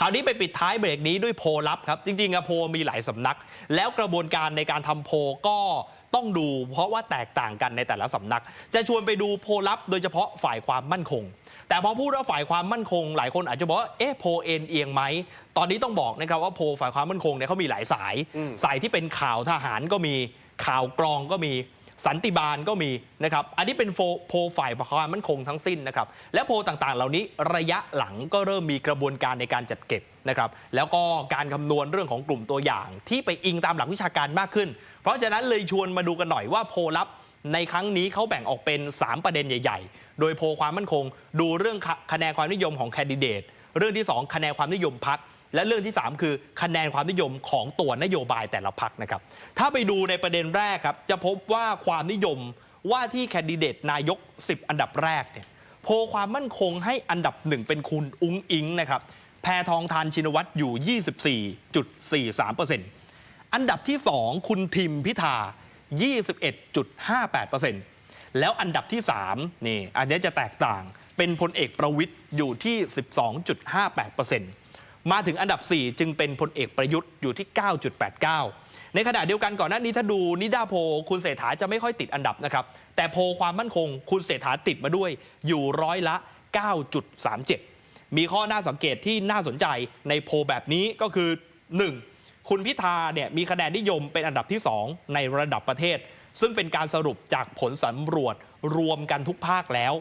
คราวนี้ไปปิดท้ายเบรกนี้ด้วยโพลลับครับ จริงๆอะโพลมีหลายสำนัก แล้วกระบวนการในการทำโพลก็ต้องดู เพราะว่าแตกต่างกันในแต่ละสำนัก จะชวนไปดูโพลลับ โดยเฉพาะฝ่ายความมั่นคง แต่พอพูดว่าฝ่ายความมั่นคง หลายคนอาจจะบอกว่าเอ๊ะโพลเอ็นเอียงไหมตอนนี้ต้องบอกนะครับว่าโพลฝ่ายความมั่นคงเนี่ยเขามีหลายสายอืมสายที่เป็นข่าวทหารก็มีข่าวกรองก็มี สันติบาลก็มีนะครับ อันนี้เป็นโฟโพลฝ่ายความมั่นคงทั้งสิ้นนะครับ และโพลต่างๆ เหล่านี้ระยะหลังก็เริ่มมีกระบวนการในการจัดเก็บนะครับ แล้วก็การคำนวณเรื่องของกลุ่มตัวอย่าง ที่ไปอิงตามหลักวิชาการมากขึ้น เพราะฉะนั้นเลยชวนมาดูกันหน่อยว่าโพลลับในครั้งนี้เขาแบ่งออกเป็น 3 ประเด็นใหญ่ ๆ โดยโพลความมั่นคง ดูเรื่องคะคะแนนความนิยมของแคนดิเดต เรื่องที่ 2 คะแนนความนิยมพัก และเรื่องที่ 3 คือคะแนนความนิยมของตัวนโยบายแต่ละพักนะครับ ถ้าไปดูในประเด็นแรกครับ จะพบว่าความนิยมว่าที่แคนดิเดตนายก 10 อันดับแรกเนี่ยโพลความมั่นคงให้อันดับหนึ่งเป็นคุณอุ้งอิงนะครับแพทองทานชินวัตรอยู่ 24.43%อันดับที่ 2 คุณทิมพิธา 21.58%แล้วอันดับที่3นี่อันนี้จะแตกต่างเป็นพลเอกประวิทย์อยู่ที่ 12.58% มาถึงอันดับ 4 จึงเป็นพลเอกประยุทธ์อยู่ที่ 9.89 ในขณะเดียวกันก่อนหน้านี้ถ้าดูนิดาโพคุณเศรษฐาจะไม่ค่อยติดอันดับนะครับ แต่โพความมั่นคงคุณเศรษฐาติดมาด้วยอยู่ร้อยละ 9.37 มีข้อน่าสังเกตที่น่าสนใจในโพแบบนี้ก็คือ 1. คุณพิธาเนี่ยมีคะแนนนิยมเป็นอันดับที่ 2 ในระดับประเทศ ซึ่งเป็นการสรุปจากผลสำรวจรวมกันทุกภาคแล้ว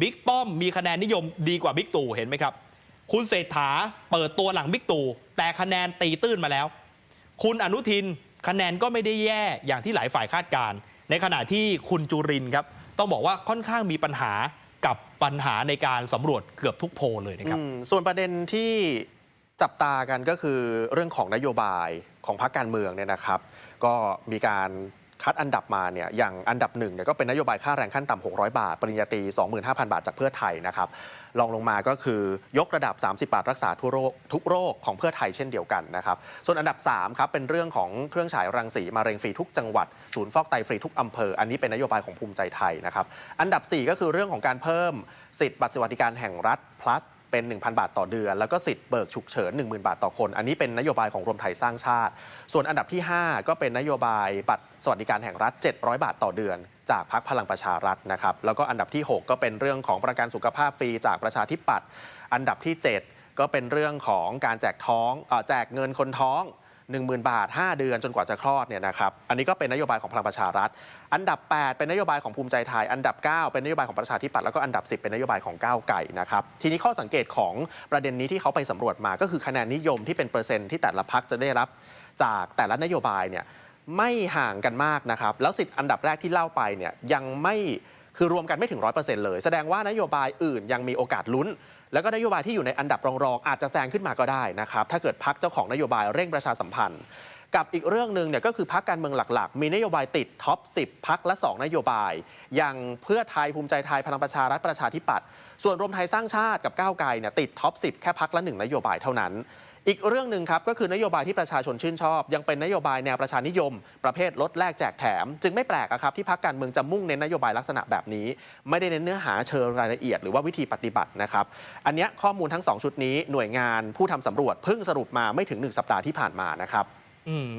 บิ๊กป้อมมีคะแนนนิยมดีกว่าบิ๊กตู่เห็นไหมครับ คุณเศรษฐาเปิดตัวหลังบิ๊กตู่แต่คะแนนตีตื้นมาแล้ว คุณอนุทินคะแนนก็ไม่ได้แย่อย่างที่หลายฝ่ายคาดการณ์ในขณะที่คุณจุรินครับ ต้องบอกว่าค่อนข้างมีปัญหากับปัญหาในการสำรวจเกือบทุกโพลเลยนะครับ ส่วนประเด็นที่จับตากันก็คือเรื่องของนโยบายของพรรคการเมืองเนี่ยนะครับ ก็มีการ คัดอันดับมาเนี่ยอย่างอันดับหนึ่งเนี่ยก็เป็นนโยบายค่าแรงขั้นต่ำ600 บาท ปริญญาตรี 25,000 บาทจากเพื่อไทยนะครับรองลงมาก็คือยกระดับ 30 บาทรักษาทุกโรคทุกโรคของเพื่อไทยเช่นเดียวกันนะครับส่วนอันดับ3ครับเป็นเรื่องของเครื่องฉายรังสีมะเร็งฟรีทุกจังหวัด ศูนย์ฟอกไตฟรีทุกอำเภอ อันนี้เป็นนโยบายของภูมิใจไทยนะครับอันดับ 4 ก็คือเรื่องของการเพิ่มสิทธิ์บัตรสวัสดิการแห่งรัฐ plus เป็น 1,000 บาทต่อเดือน แล้วก็สิทธิ์เบิกฉุกเฉิน 10,000 บาทต่อคน อันนี้เป็นนโยบายของรวมไทยสร้างชาติ ส่วนอันดับที่ 5 ก็เป็นนโยบายบัตรสวัสดิการแห่งรัฐ 700 บาทต่อเดือน จากพรรคพลังประชารัฐนะครับแล้วก็อันดับที่ 6 ก็เป็นเรื่องของประกันสุขภาพฟรีจากประชาธิปัตย์อันดับที่ 7 ก็เป็นเรื่องของการแจกท้องอแจกเงินคนท้อง 10,000 บาท 5 เดือนจนกว่าจะคลอดเนี่ยนะครับอันนี้ก็เป็นนโยบายของพลังประชารัฐ อันดับ 8 เป็นนโยบายของภูมิใจไทย อันดับ 9 เป็นนโยบายของประชาธิปัตย์แล้วก็อันดับ 10 เป็นนโยบายของก้าวไก่นะครับทีนี้ข้อสังเกตของประเด็นนี้ที่เขาไปสำรวจมาก็คือคะแนนนิยมที่เป็นเปอร์เซ็นต์ที่แต่ละพักจะได้รับจากแต่ละนโยบายเนี่ยไม่ห่างกันมากนะครับแล้วสิทธิ์อันดับแรกที่เล่าไปเนี่ยยังไม่คือรวมกันไม่ถึง 100%เลย แสดงว่านโยบายอื่นยังมีโอกาสลุ้น แล้วก็นโยบายที่อยู่ในอันดับรองๆอาจจะแซงขึ้นมาก็ได้นะครับถ้าเกิดพักเจ้าของนโยบายเร่งประชาสัมพันธ์ กับอีกเรื่องหนึ่งเนี่ยก็คือพักการเมืองหลักๆ มีนโยบายติดท็อป 10 พักละ 2 นโยบาย อย่างเพื่อไทยภูมิใจไทยพลังประชารัฐประชาธิปัตย์ส่วนรวมไทยสร้างชาติกับก้าวไกลเนี่ยติดท็อป 10 แค่พักละ 1 นโยบายเท่านั้น อีกเรื่องหนึ่งครับก็คือนโยบายที่ประชาชนชื่นชอบ ยังเป็นนโยบายแนวประชานิยม ประเภทลดแลกแจกแถม จึงไม่แปลกอะครับที่พักการเมืองจะมุ่งเน้นนโยบายลักษณะแบบนี้ ไม่ได้เน้นเนื้อหาเชิงรายละเอียดหรือว่าวิธีปฏิบัตินะครับอันนี้ข้อมูลทั้งสองชุดนี้หน่วยงานผู้ทำสำรวจเพิ่งสรุปมาไม่ถึงหนึ่งสัปดาห์ที่ผ่านมานะครับ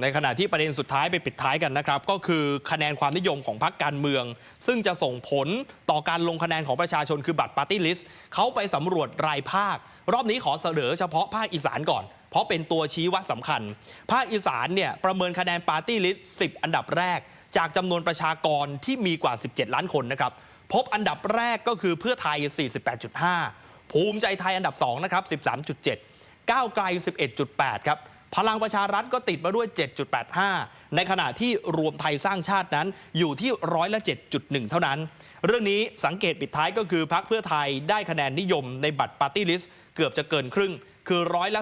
ในขณะที่ประเด็นสุดท้ายไปปิดท้ายกันนะครับ ก็คือคะแนนความนิยมของพรรคการเมือง ซึ่งจะส่งผลต่อการลงคะแนนของประชาชนคือบัตรปาร์ตี้ลิสต์เขาไปสำรวจรายภาค รอบนี้ขอเสนอเฉพาะภาคอีสานก่อน เพราะเป็นตัวชี้วัดสำคัญ ภาคอีสานเนี่ยประเมินคะแนนปาร์ตี้ลิสต์10 อันดับแรก จากจำนวนประชากรที่มีกว่า 17 ล้านคนนะครับ พบอันดับแรกก็คือเพื่อไทย 48.5 ภูมิใจไทยอันดับ2นะครับ 13.7 ก้าวไกล 11.8 ครับ พลังประชารัฐก็ติดมาด้วย 7.85 ในขณะที่รวมไทยสร้างชาตินั้นอยู่ที่ร้อยละ 7.1 เท่านั้น เรื่องนี้สังเกตปิดท้ายก็คือพักเพื่อไทยได้คะแนนนิยมในบัตรปาร์ตี้ลิสต์เกือบจะเกินครึ่ง คือร้อยละ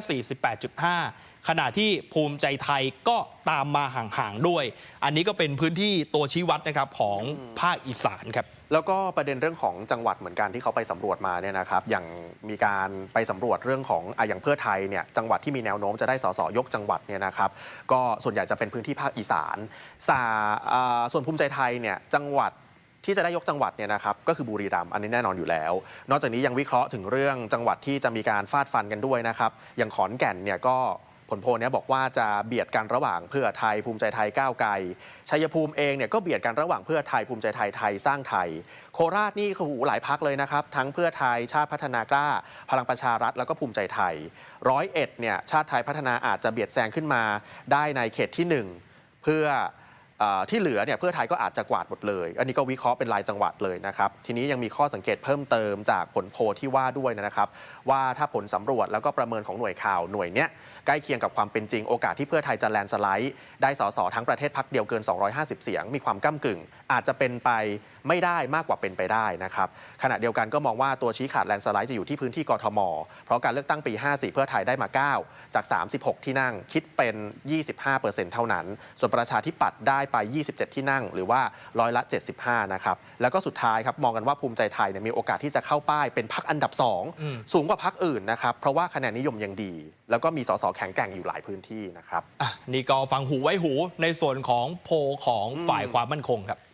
48.5 ขณะที่ภูมิใจไทยก็ตามมาห่างๆด้วย อันนี้ก็เป็นพื้นที่ตัวชี้วัดนะครับของภาคอีสานครับ แล้วก็ประเด็นเรื่องของจังหวัดเหมือนกันที่เขาไปสำรวจมาเนี่ยนะครับอย่างมีการไปสำรวจเรื่องของอะอย่างเพื่อไทยเนี่ยจังหวัดที่มีแนวโน้มจะได้สสยกจังหวัดเนี่ยนะครับ ก็ส่วนใหญ่จะเป็นพื้นที่ภาคอีสานสาส่วนภูมิใจไทยเนี่ยจังหวัดที่จะได้ยกจังหวัดเนี่ยนะครับก็คือบุรีรัมย์อันนี้แน่นอนอยู่แล้ว นอกจากนี้ยังวิเคราะห์ถึงเรื่องจังหวัดที่จะมีการฟาดฟันกันด้วยนะครับอย่างขอนแก่นเนี่ยก็ ผลโพลนี้บอกว่าจะเบียดกันระหว่างเพื่อไทยภูมิใจไทยก้าวไกลชัยภูมิเองเนี่ยก็เบียดกันระหว่างเพื่อไทยภูมิใจไทยไทยสร้างไทย โคราชนี่คือหูหลายพักเลยนะครับ ทั้งเพื่อไทยชาติพัฒนากล้า พลังประชารัฐแล้วก็ภูมิใจไทยร้อยเอ็ดเนี่ยชาติไทยพัฒนาอาจจะเบียดแซงขึ้นมาได้ในเขตที่หนึ่งเพื่อ ที่เหลือเนี่ยเพื่อไทยก็อาจจะกวาดหมดเลย อันนี้ก็วิเคราะห์เป็นรายจังหวัดเลยนะครับ ทีนี้ยังมีข้อสังเกตเพิ่มเติมจากผลโพลที่ว่าด้วยนะครับ ว่าถ้าผลสำรวจแล้วก็ประเมินของหน่วยข่าวหน่วยเนี้ยใกล้เคียงกับความเป็นจริงโอกาสที่เพื่อไทยจะแลนด์สไลด์ได้สสทั้งประเทศพักเดียวเกิน 250 เสียง มีความก้ากึ่ง อาจจะเป็นไปไม่ได้มากกว่าเป็นไปได้นะครับขณะเดียวกันก็มองว่าตัวชี้ขาดแลนด์สไลด์จะอยู่ที่พื้นที่กทม เพราะการเลือกตั้งปี 54 เพื่อไทยได้มา 9 จาก 36 ที่นั่งคิดเป็น 25%เท่านั้น ส่วนประชาธิปัตย์ได้ไป 27 ที่นั่ง หรือว่าร้อยละ 75 นะครับ แล้วก็สุดท้ายครับมองกันว่าภูมิใจไทยเนี่ยมีโอกาสที่จะเข้าป้ายเป็นพักอันดับอืม2สูงกว่าพักอื่นนะครับ เพราะว่าคะแนนนิยมยังดี แล้วก็มีสสแข็งแกร่งอยู่หลายพื้นที่นะครับ อะนี่ก็ฟังหูไว้หูในส่วนของโพลของฝ่ายความมั่นคงครับ